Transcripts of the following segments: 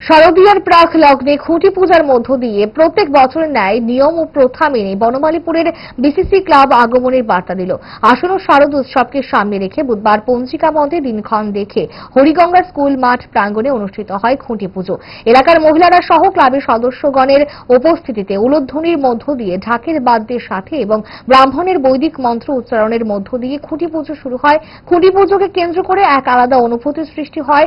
শারদীয়ার প্রাক লগ্নে খুঁটি পূজার মধ্য দিয়ে প্রত্যেক বছরের ন্যায় নিয়ম ও প্রথা মেনে বনমালীপুরের বিসিসি ক্লাব আগমনের বার্তা দিল। আসন্ন শারদ উৎসবকে সামনে রেখে বুধবার পঞ্জিকা মধ্যে দিনক্ষণ দেখে হরিগঙ্গা স্কুল মাঠ প্রাঙ্গণে অনুষ্ঠিত হয় খুঁটি পুজো। এলাকার মহিলারা সহ ক্লাবের সদস্যগণের উপস্থিতিতে উলোধ্বনির মধ্য দিয়ে ঢাকের বাদ্যের সাথে এবং ব্রাহ্মণের বৈদিক মন্ত্র উচ্চারণের মধ্য দিয়ে খুঁটি পুজো শুরু হয়। খুঁটি পুজোকে কেন্দ্র করে এক আলাদা অনুভূতির সৃষ্টি হয়।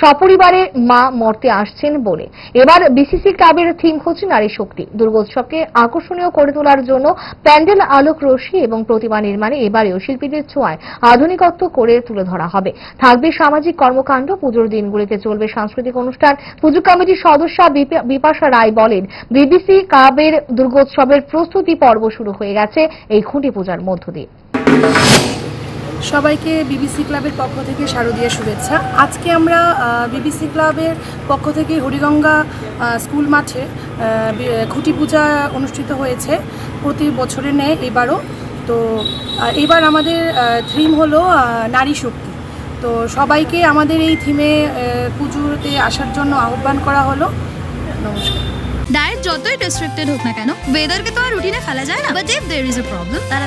সপরিবারে মা মর্তে আসছেন বলে। এবার বিসিসি ক্লাবের থিম হচ্ছে নারী শক্তি। দুর্গোৎসবকে আকর্ষণীয় করে তোলার জন্য প্যান্ডেল আলোক রশ্মি এবং প্রতিমা নির্মাণে এবারেও শিল্পীদের ছোঁয়ায় আধুনিকত্ব করে তুলে ধরা হবে। থাকবে সামাজিক কর্মকাণ্ড, পুজোর দিনগুলিতে চলবে সাংস্কৃতিক অনুষ্ঠান। পুজো কমিটির সদস্যা বিপা- বিপাশা রায় বলেন বিবিসি ক্লাবের দুর্গোৎসবের প্রস্তুতি পর্ব শুরু হয়ে গেছে এই খুঁটি পূজার মধ্য দিয়ে। সবাইকে বিবিসি ক্লাবের পক্ষ থেকে শারদীয় শুভেচ্ছা। আজকে আমরা বিবিসি ক্লাবের পক্ষ থেকে হরিগঙ্গা স্কুল মাঠে খুঁটি পূজা অনুষ্ঠিত হয়েছে প্রতি বছরে ন্যায় এবারও। তো এবার আমাদের থিম হলো নারী শক্তি। তো সবাইকে আমাদের এই থিমে পুজোতে আসার জন্য আহ্বান করা হলো। নমস্কার। ডায়েট যতই রেস্ট্রিক্টেড হোক না কেন ওয়েদারকে তো আর রুটিনে ফেলা যায় না। But if there is a problem তারা